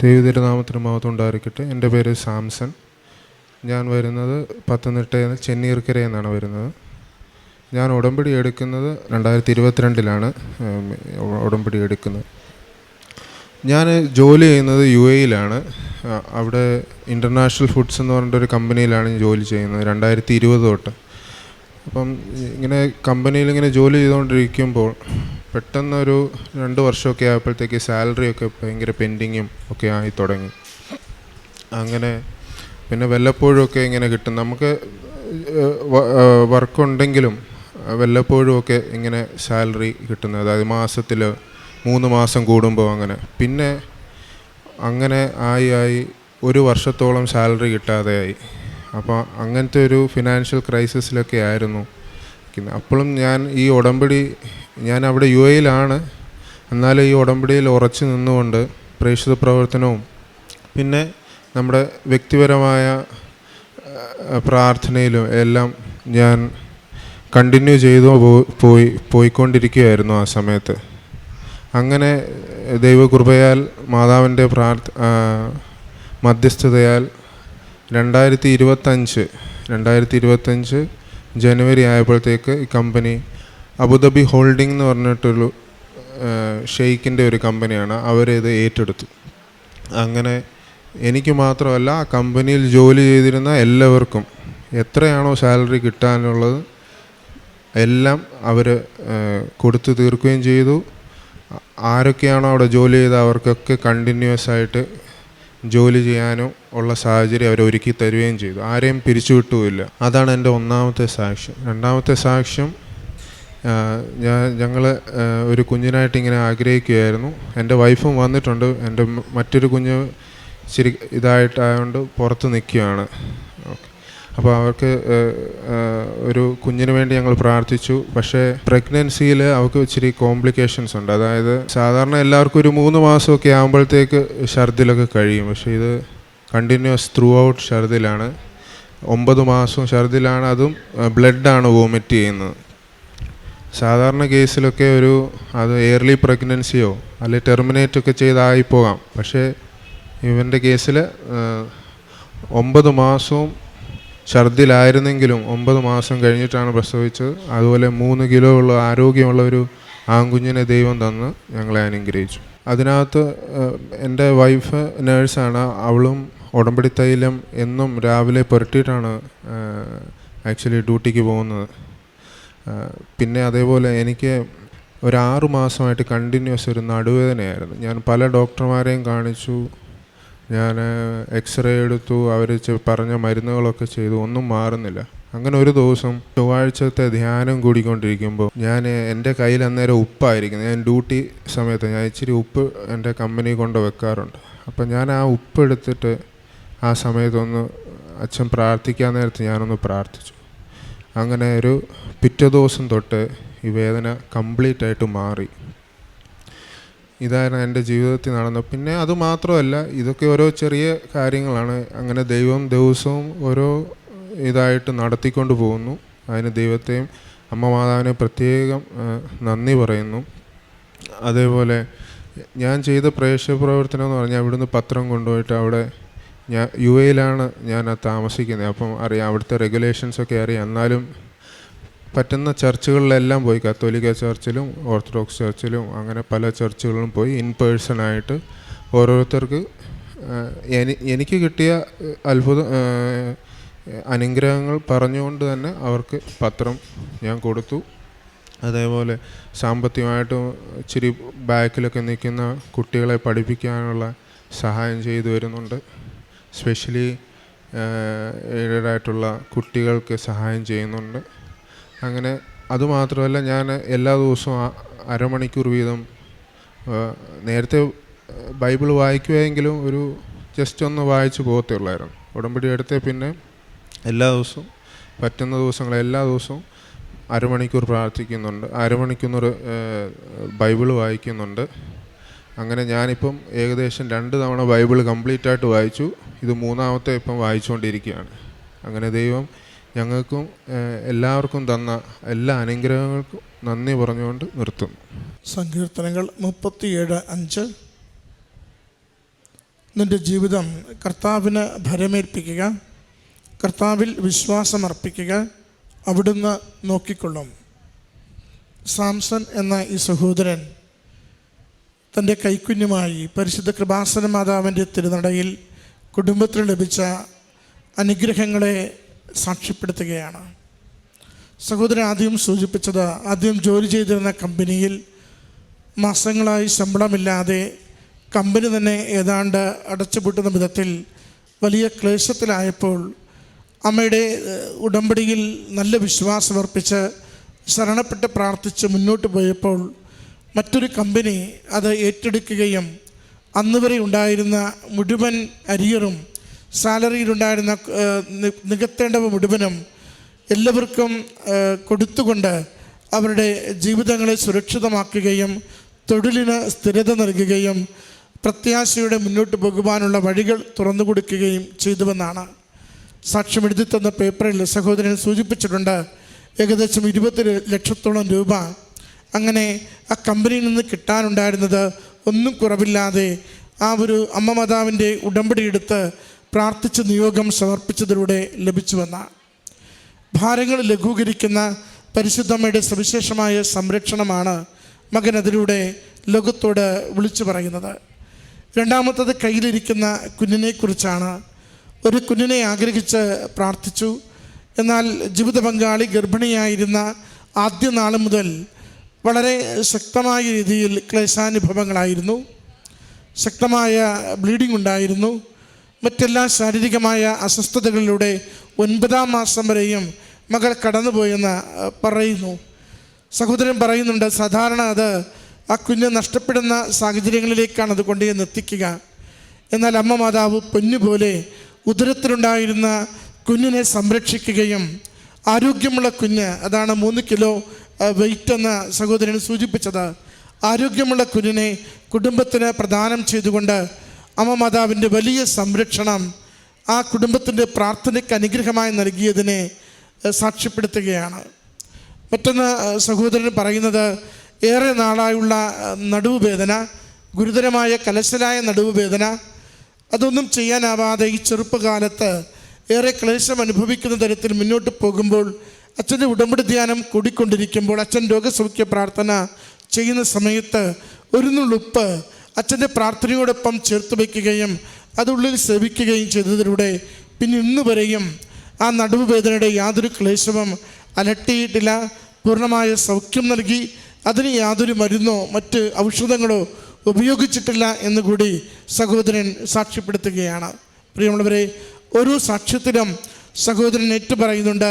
ദൈവതിരുനാമത്തിന് മഹത്വം ഉണ്ടായിരിക്കട്ടെ എന്റെ പേര് സാംസൺ. ഞാൻ വരുന്നത് പത്തനംതിട്ടയിൽ നിന്ന് ചെന്നീർക്കരയിൽ നിന്നാണ് വരുന്നത്. ഞാൻ ഉടമ്പടി എടുക്കുന്നത് രണ്ടായിരത്തി ഇരുപത്തിരണ്ടിലാണ് ഉടമ്പടി എടുക്കുന്നത്. ഞാൻ ജോലി ചെയ്യുന്നത് യു എയിലാണ് അവിടെ ഇന്റർനാഷണൽ ഫുഡ്സ് എന്ന് പറഞ്ഞിട്ടൊരു കമ്പനിയിലാണ് ഞാൻ ജോലി ചെയ്യുന്നത് രണ്ടായിരത്തി ഇരുപത് തൊട്ട്. അപ്പം ഇങ്ങനെ കമ്പനിയിൽ ഇങ്ങനെ ജോലി ചെയ്തുകൊണ്ടിരിക്കുമ്പോൾ പെട്ടെന്നൊരു രണ്ട് വർഷമൊക്കെ ആയപ്പോഴത്തേക്ക് സാലറി ഒക്കെ ഭയങ്കര പെൻഡിങ്ങും ഒക്കെ ആയി തുടങ്ങി. അങ്ങനെ പിന്നെ വല്ലപ്പോഴും ഒക്കെ ഇങ്ങനെ കിട്ടും. നമുക്ക് വർക്കുണ്ടെങ്കിലും വല്ലപ്പോഴും ഒക്കെ ഇങ്ങനെ സാലറി കിട്ടുന്നത്. അതായത് മാസത്തിൽ മൂന്ന് മാസം കൂടുമ്പോൾ അങ്ങനെ. പിന്നെ അങ്ങനെ ആയി ആയി ഒരു വർഷത്തോളം സാലറി കിട്ടാതെയായി. അപ്പോൾ അങ്ങനത്തെ ഒരു ഫിനാൻഷ്യൽ ക്രൈസിസിലൊക്കെ ആയിരുന്നു. ഇരിക്കുന്നത്. അപ്പോഴും ഞാൻ ഈ ഉടമ്പടി ഞാൻ അവിടെ യു എയിലാണ് എന്നാലും ഈ ഉടമ്പടിയിൽ ഉറച്ചു നിന്നുകൊണ്ട് പ്രേക്ഷിത പ്രവർത്തനവും പിന്നെ നമ്മുടെ വ്യക്തിപരമായ പ്രാർത്ഥനയിലും എല്ലാം ഞാൻ കണ്ടിന്യൂ ചെയ്തു പോയി പോയിക്കൊണ്ടിരിക്കുകയായിരുന്നു ആ സമയത്ത് അങ്ങനെ ദൈവകൃപയാൽ മാതാവിന്റെ പ്രാർത്ഥ മധ്യസ്ഥതയാൽ രണ്ടായിരത്തി ഇരുപത്തഞ്ച് രണ്ടായിരത്തി ഇരുപത്തഞ്ച് ജനുവരി ആയപ്പോഴത്തേക്ക് ഈ കമ്പനി അബുദാബി ഹോൾഡിംഗ് എന്ന് പറഞ്ഞിട്ടൊരു ഷെയ്ക്കിന്റെ ഒരു കമ്പനിയാണ്. അവരിത് ഏറ്റെടുത്തു. അങ്ങനെ എനിക്ക് മാത്രമല്ല ആ കമ്പനിയിൽ ജോലി ചെയ്തിരുന്ന എല്ലാവർക്കും എത്രയാണോ സാലറി കിട്ടാനുള്ളത് എല്ലാം അവർ കൊടുത്തു തീർക്കുകയും ചെയ്തു. ആരൊക്കെയാണോ അവിടെ ജോലി ചെയ്ത അവർക്കൊക്കെ കണ്ടിന്യൂസ് ആയിട്ട് ജോലി ചെയ്യാനോ ഉള്ള സാഹചര്യം അവർ ഒരുക്കി തരികയും ചെയ്തു. ആരെയും പിരിച്ചുവിട്ടുമില്ല അതാണ് എന്റെ ഒന്നാമത്തെ സാക്ഷ്യം. രണ്ടാമത്തെ സാക്ഷ്യം ഞാൻ ഞങ്ങൾ ഒരു കുഞ്ഞിനായിട്ട് ഇങ്ങനെ ആഗ്രഹിക്കുകയായിരുന്നു. എന്റെ വൈഫും വന്നിട്ടുണ്ട്. എന്റെ മറ്റൊരു കുഞ്ഞ് ശരി ഇതായിട്ടായതുകൊണ്ട് പുറത്ത് നിൽക്കുകയാണ്. അപ്പോൾ അവർക്ക് ഒരു കുഞ്ഞിന് വേണ്ടി ഞങ്ങൾ പ്രാർത്ഥിച്ചു. പക്ഷേ പ്രഗ്നൻസിയിൽ അവർക്ക് ഇച്ചിരി കോംപ്ലിക്കേഷൻസ് ഉണ്ട്. അതായത് സാധാരണ എല്ലാവർക്കും ഒരു മൂന്ന് മാസമൊക്കെ ആകുമ്പോഴത്തേക്ക് ഛർദിലൊക്കെ കഴിയും. പക്ഷേ ഇത് കണ്ടിന്യൂസ് ത്രൂ ഔട്ട് ഛർദിലാണ്. ഒമ്പത് മാസവും ഛർദിലാണ്. അതും ബ്ലഡാണ് വോമിറ്റ് ചെയ്യുന്നത്. സാധാരണ കേസിലൊക്കെ ഒരു അത് എയർലി പ്രഗ്നൻസിയോ അല്ലെങ്കിൽ ടെർമിനേറ്റ് ഒക്കെ ചെയ്തായി പോകാം പക്ഷേ ഇവന്റെ കേസിൽ ഒമ്പത് മാസവും ഛർദിലായിരുന്നെങ്കിലും ഒമ്പത് മാസം കഴിഞ്ഞിട്ടാണ് പ്രസവിച്ചത്. അതുപോലെ മൂന്ന് കിലോ ഉള്ള ആരോഗ്യമുള്ള ഒരു ആൺകുഞ്ഞിനെ ദൈവം തന്ന് ഞങ്ങളെ അനുഗ്രഹിച്ചു. അതിനകത്ത് എന്റെ വൈഫ് നേഴ്സാണ്. അവളും ഉടമ്പടി തൈലം എന്നും രാവിലെ പുരട്ടിയിട്ടാണ് ആക്ച്വലി ഡ്യൂട്ടിക്ക് പോകുന്നത്. പിന്നെ അതേപോലെ എനിക്ക് ഒരു ആറു മാസമായിട്ട് കണ്ടിന്യൂസ് ഒരു നടുവേദനയായിരുന്നു. ഞാൻ പല ഡോക്ടർമാരെയും കാണിച്ചു. ഞാൻ എക്സ്റേ എടുത്തു അവർ പറഞ്ഞ മരുന്നുകളൊക്കെ ചെയ്തു ഒന്നും മാറുന്നില്ല. അങ്ങനെ ഒരു ദിവസം ചൊവ്വാഴ്ചത്തെ ധ്യാനം കൂടിക്കൊണ്ടിരിക്കുമ്പോൾ ഞാൻ എന്റെ കയ്യിൽ അന്നേരം ഉപ്പായിരിക്കും ഞാൻ ഡ്യൂട്ടി സമയത്ത് ഞാൻ ഇച്ചിരി ഉപ്പ് എന്റെ കമ്പനി കൊണ്ട് വെക്കാറുണ്ട്. അപ്പം ഞാൻ ആ ഉപ്പ് എടുത്തിട്ട് ആ സമയത്തൊന്ന് അച്ഛൻ പ്രാർത്ഥിക്കാൻ നേരത്ത് ഞാനൊന്ന് പ്രാർത്ഥിച്ചു. അങ്ങനെ ഒരു പിറ്റേ ദിവസം തൊട്ട് ഈ വേദന കംപ്ലീറ്റ് ആയിട്ട് മാറി. ഇതായിരുന്നു എന്റെ ജീവിതത്തിൽ നടന്നത്. പിന്നെ അത് മാത്രമല്ല ഇതൊക്കെ ഓരോ ചെറിയ കാര്യങ്ങളാണ്. അങ്ങനെ ദൈവം ദിവസവും ഓരോ ഇതായിട്ട് നടത്തിക്കൊണ്ട് പോകുന്നു. അതിന് ദൈവത്തെയും അമ്മ മാതാവിനെ പ്രത്യേകം നന്ദി പറയുന്നു. അതേപോലെ ഞാൻ ചെയ്ത പ്രേക്ഷക പ്രവർത്തനം എന്ന് പറഞ്ഞാൽ ഇവിടുന്ന് പത്രം കൊണ്ടുപോയിട്ട് അവിടെ ഞാൻ യു എയിലാണ് ഞാൻ താമസിക്കുന്നത്. അപ്പം അറിയാം അവിടുത്തെ റെഗുലേഷൻസൊക്കെ അറിയാം. എന്നാലും പറ്റുന്ന ചർച്ചുകളിലെല്ലാം പോയി. കത്തോലിക്ക ചർച്ചിലും ഓർത്തഡോക്സ് ചർച്ചിലും അങ്ങനെ പല ചർച്ചുകളിലും പോയി ഇൻ പേഴ്സണായിട്ട് ഓരോരുത്തർക്ക് എനിക്ക് കിട്ടിയ അത്ഭുത അനുഗ്രഹങ്ങൾ പറഞ്ഞുകൊണ്ട് തന്നെ അവർക്ക് പത്രം ഞാൻ കൊടുത്തു. അതേപോലെ സാമ്പത്തികമായിട്ടും ഇച്ചിരി ബാക്കിലൊക്കെ നിൽക്കുന്ന കുട്ടികളെ പഠിപ്പിക്കാനുള്ള സഹായം ചെയ്തു വരുന്നുണ്ട്. സ്പെഷ്യലി എയ്ഡഡായിട്ടുള്ള കുട്ടികൾക്ക് സഹായം ചെയ്യുന്നുണ്ട്. അങ്ങനെ അതുമാത്രമല്ല ഞാൻ എല്ലാ ദിവസവും അരമണിക്കൂർ വീതം നേരത്തെ ബൈബിൾ വായിക്കുമെങ്കിലും ഒരു ജസ്റ്റ് ഒന്ന് വായിച്ച് പോകത്തേ ഉള്ളായിരുന്നു. ഉടമ്പടി എടുത്ത് പിന്നെ എല്ലാ ദിവസവും പറ്റുന്ന ദിവസങ്ങൾ എല്ലാ ദിവസവും അരമണിക്കൂർ പ്രാർത്ഥിക്കുന്നുണ്ട്. അരമണിക്കൂർ ബൈബിൾ വായിക്കുന്നുണ്ട്. അങ്ങനെ ഞാനിപ്പം ഏകദേശം രണ്ട് തവണ ബൈബിൾ കംപ്ലീറ്റ് ആയിട്ട് വായിച്ചു. ഇത് മൂന്നാമത്തെ ഇപ്പം വായിച്ചുകൊണ്ടിരിക്കുകയാണ്. അങ്ങനെ ദൈവം ഞങ്ങൾക്കും എല്ലാവർക്കും തന്ന എല്ലാ അനുഗ്രഹങ്ങൾക്കും നന്ദി പറഞ്ഞുകൊണ്ട് നിർത്തുന്നു. സങ്കീർത്തനങ്ങൾ മുപ്പത്തിയേഴ് അഞ്ച്. നിന്റെ ജീവിതം കർത്താവിന് ഭരമേൽപ്പിക്കുക കർത്താവിൽ വിശ്വാസമർപ്പിക്കുക അവിടുന്ന് നോക്കിക്കൊള്ളും. സാംസൺ എന്ന ഈ സഹോദരൻ തന്റെ കൈക്കുഞ്ഞുമായി പരിശുദ്ധ കൃപാസന മാതാവിന്റെ തിരുനടയിൽ കുടുംബത്തിന് ലഭിച്ച അനുഗ്രഹങ്ങളെ സാക്ഷ്യപ്പെടുത്തുകയാണ്. സഹോദരൻ ആദ്യം സൂചിപ്പിച്ചത് ആദ്യം ജോലി ചെയ്തിരുന്ന കമ്പനിയിൽ മാസങ്ങളായി ശമ്പളമില്ലാതെ കമ്പനി തന്നെ ഏതാണ്ട് അടച്ചുപൂട്ടുന്ന വിധത്തിൽ വലിയ ക്ലേശത്തിലായപ്പോൾ അമ്മയുടെ ഉടമ്പടിയിൽ നല്ല വിശ്വാസമർപ്പിച്ച് ശരണപ്പെട്ട് പ്രാർത്ഥിച്ച് മുന്നോട്ട് പോയപ്പോൾ മറ്റൊരു കമ്പനി അത് ഏറ്റെടുക്കുകയും അന്ന് വരെ ഉണ്ടായിരുന്ന മുഴുവൻ അരിയറും സാലറിയിലുണ്ടായിരുന്ന ഉണ്ടായിരുന്ന നി- നികത്തേണ്ടവ മുഴുവനും എല്ലാവർക്കും കൊടുത്തുകൊണ്ട് അവരുടെ ജീവിതങ്ങളെ സുരക്ഷിതമാക്കുകയും തൊഴിലിന് സ്ഥിരത നൽകുകയും പ്രത്യാശയുടെ മുന്നോട്ട് പോകുവാനുള്ള വഴികൾ തുറന്നു കൊടുക്കുകയും ചെയ്തുവെന്നാണ് സാക്ഷ്യം എഴുതി തന്ന പേപ്പറിൽ സഹോദരൻ സൂചിപ്പിച്ചിട്ടുണ്ട്. ഏകദേശം ഇരുപത്തി ലക്ഷത്തോളം രൂപ അങ്ങനെ ആ കമ്പനിയിൽ നിന്ന് കിട്ടാനുണ്ടായിരുന്നത് ഒന്നും കുറവില്ലാതെ ആ ഒരു അമ്മ മാതാവിന്റെ ഉടമ്പടി എടുത്ത് പ്രാർത്ഥിച്ച് നിയോഗം സമർപ്പിച്ചതിലൂടെ ലഭിച്ചുവെന്ന ഭാരങ്ങൾ ലഘൂകരിക്കുന്ന പരിശുദ്ധമ്മയുടെ സവിശേഷമായ സംരക്ഷണമാണ് മകൻ അതിലൂടെ ലോകത്തോട് വിളിച്ചു പറയുന്നത്. രണ്ടാമത്തത് കയ്യിലിരിക്കുന്ന കുഞ്ഞിനെക്കുറിച്ചാണ്. ഒരു കുഞ്ഞിനെ ആഗ്രഹിച്ച് പ്രാർത്ഥിച്ചു. എന്നാൽ ജീവിത പങ്കാളി ഗർഭിണിയായിരുന്ന ആദ്യ നാൾ മുതൽ വളരെ ശക്തമായ രീതിയിൽ ക്ലേശാനുഭവങ്ങളായിരുന്നു. ശക്തമായ ബ്ലീഡിംഗ് ഉണ്ടായിരുന്നു. മറ്റെല്ലാ ശാരീരികമായ അസ്വസ്ഥതകളിലൂടെ ഒൻപതാം മാസം വരെയും മകൾ കടന്നുപോയെന്ന് പറയുന്നു. സഹോദരൻ പറയുന്നുണ്ട് സാധാരണ അത് ആ കുഞ്ഞ് നഷ്ടപ്പെടുന്ന സാഹചര്യങ്ങളിലേക്കാണ് അത് കൊണ്ടുപോയി എത്തിക്കുക എന്നാൽ അമ്മ മാതാവ് പൊന്നുപോലെ ഉദരത്തിലുണ്ടായിരുന്ന കുഞ്ഞിനെ സംരക്ഷിക്കുകയും ആരോഗ്യമുള്ള കുഞ്ഞ് അതാണ് മൂന്ന് കിലോ വെയിറ്റ് എന്ന സഹോദരൻ സൂചിപ്പിച്ചത് ആരോഗ്യമുള്ള കുഞ്ഞിനെ കുടുംബത്തിന് പ്രദാനം ചെയ്തുകൊണ്ട് അമ്മ മാതാവിന്റെ വലിയ സംരക്ഷണം ആ കുടുംബത്തിന്റെ പ്രാർത്ഥനയ്ക്ക് അനുഗ്രഹമായി നൽകിയതിനെ സാക്ഷ്യപ്പെടുത്തുകയാണ്. മറ്റൊന്ന് സഹോദരൻ പറയുന്നത് ഏറെ നാളായുള്ള നടുവുവേദന ഗുരുതരമായ കലശലായ നടുവുവേദന അതൊന്നും ചെയ്യാനാവാതെ ഈ ചെറുപ്പകാലത്ത് ഏറെ ക്ലേശം അനുഭവിക്കുന്ന തരത്തിൽ മുന്നോട്ട് പോകുമ്പോൾ അച്ഛന്റെ ഉടമ്പടി ധ്യാനം കൂടിക്കൊണ്ടിരിക്കുമ്പോൾ അച്ഛൻ രോഗസൗഖ്യ പ്രാർത്ഥന ചെയ്യുന്ന സമയത്ത് ഒരു നുള്ളുപ്പ് അച്ഛന്റെ പ്രാർത്ഥനയോടൊപ്പം ചേർത്ത് വയ്ക്കുകയും അതുള്ളിൽ സേവിക്കുകയും ചെയ്തതിലൂടെ പിന്നെ ഇന്ന് വരെയും ആ നടുവുവേദനയുടെ യാതൊരു ക്ലേശവും അലട്ടിയിട്ടില്ല. പൂർണമായ സൗഖ്യം നൽകി. അതിന് യാതൊരു മരുന്നോ മറ്റ് ഔഷധങ്ങളോ ഉപയോഗിച്ചിട്ടില്ല എന്നുകൂടി സഹോദരൻ സാക്ഷ്യപ്പെടുത്തുകയാണ്. പ്രിയമുള്ളവരെ ഓരോ സാക്ഷ്യത്തിലും സഹോദരൻ ഏറ്റു പറയുന്നുണ്ട്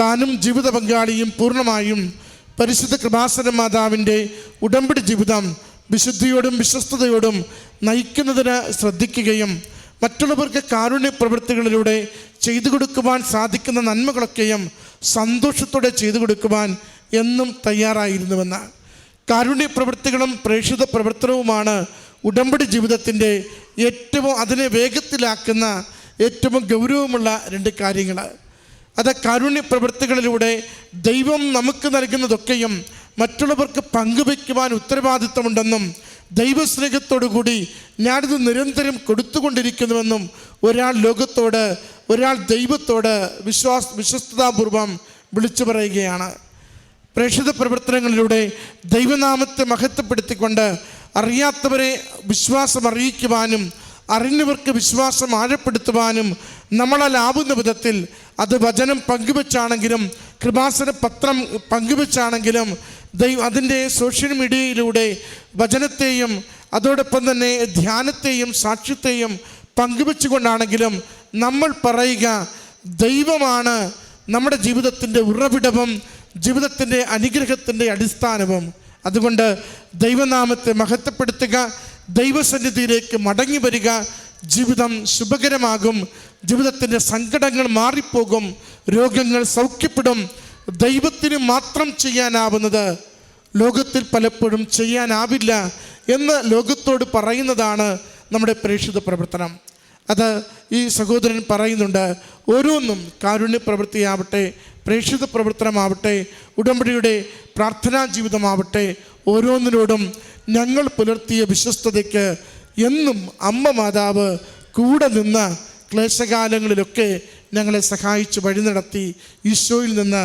താനും ജീവിത പങ്കാളിയും പൂർണമായും പരിശുദ്ധ കൃപാസന മാതാവിന്റെ ഉടമ്പടി ജീവിതം വിശുദ്ധിയോടും വിശ്വസ്തയോടും നയിക്കുന്നതിന് ശ്രദ്ധിക്കുകയും മറ്റുള്ളവർക്ക് കാരുണ്യ പ്രവൃത്തികളിലൂടെ ചെയ്തു കൊടുക്കുവാൻ സാധിക്കുന്ന നന്മകളൊക്കെയും സന്തോഷത്തോടെ ചെയ്തു കൊടുക്കുവാൻ എന്നും തയ്യാറായിരുന്നുവെന്ന്. കാരുണ്യ പ്രവൃത്തികളും പ്രേക്ഷിത പ്രവർത്തനവുമാണ് ഉടമ്പടി ജീവിതത്തിന്റെ ഏറ്റവും അതിനെ വേഗത്തിലാക്കുന്ന ഏറ്റവും ഗൗരവമുള്ള രണ്ട് കാര്യങ്ങൾ. അത് കാരുണ്യ പ്രവൃത്തികളിലൂടെ ദൈവം നമുക്ക് നൽകുന്നതൊക്കെയും മറ്റുള്ളവർക്ക് പങ്കുവയ്ക്കുവാൻ ഉത്തരവാദിത്തമുണ്ടെന്നും ദൈവസ്നേഹത്തോടുകൂടി ഞാനിത് നിരന്തരം കൊടുത്തുകൊണ്ടിരിക്കുന്നുവെന്നും ഒരാൾ ലോകത്തോട് ഒരാൾ ദൈവത്തോട് വിശ്വാസ വിശ്വസ്തതാപൂർവം വിളിച്ചു പറയുകയാണ്. പ്രേക്ഷിത പ്രവർത്തനങ്ങളിലൂടെ ദൈവനാമത്തെ മഹത്വപ്പെടുത്തിക്കൊണ്ട് അറിയാത്തവരെ വിശ്വാസം അറിയിക്കുവാനും അറിഞ്ഞവർക്ക് വിശ്വാസം ആഴപ്പെടുത്തുവാനും നമ്മളാൽ ആവുന്ന വിധത്തിൽ അത് വചനം പങ്കുവെച്ചാണെങ്കിലും കൃപാസന പത്രം പങ്കുവെച്ചാണെങ്കിലും ദൈവ അതിന്റെ സോഷ്യൽ മീഡിയയിലൂടെ വചനത്തെയും അതോടൊപ്പം തന്നെ ധ്യാനത്തെയും സാക്ഷ്യത്തെയും പങ്കുവെച്ചുകൊണ്ടാണെങ്കിലും നമ്മൾ പറയുക ദൈവമാണ് നമ്മുടെ ജീവിതത്തിന്റെ ഉറവിടവും ജീവിതത്തിന്റെ അനുഗ്രഹത്തിന്റെ അടിസ്ഥാനവും. അതുകൊണ്ട് ദൈവനാമത്തെ മഹത്വപ്പെടുത്തുക ദൈവസന്നിധിയിലേക്ക് മടങ്ങി വരിക ജീവിതം ശുഭകരമാകും ജീവിതത്തിന്റെ സങ്കടങ്ങൾ മാറിപ്പോകും രോഗങ്ങൾ സൗഖ്യപ്പെടും ദൈവത്തിന് മാത്രം ചെയ്യാനാവുന്നത് ലോകത്തിൽ പലപ്പോഴും ചെയ്യാനാവില്ല എന്ന് ലോകത്തോട് പറയുന്നതാണ് നമ്മുടെ പ്രേക്ഷിത പ്രവർത്തനം. അത് ഈ സഹോദരൻ പറയുന്നുണ്ട് ഓരോന്നും കാരുണ്യ പ്രവൃത്തിയാവട്ടെ പ്രേക്ഷിത പ്രവർത്തനമാവട്ടെ ഉടമ്പടിയുടെ പ്രാർത്ഥനാ ജീവിതമാവട്ടെ ഓരോന്നിനോടും ഞങ്ങൾ പുലർത്തിയ വിശ്വസ്തതയ്ക്ക് എന്നും അമ്മ മാതാവ് കൂടെ നിന്ന് ക്ലേശകാലങ്ങളിലൊക്കെ ഞങ്ങളെ സഹായിച്ച് വഴി നടത്തി ഈശോയിൽ നിന്ന്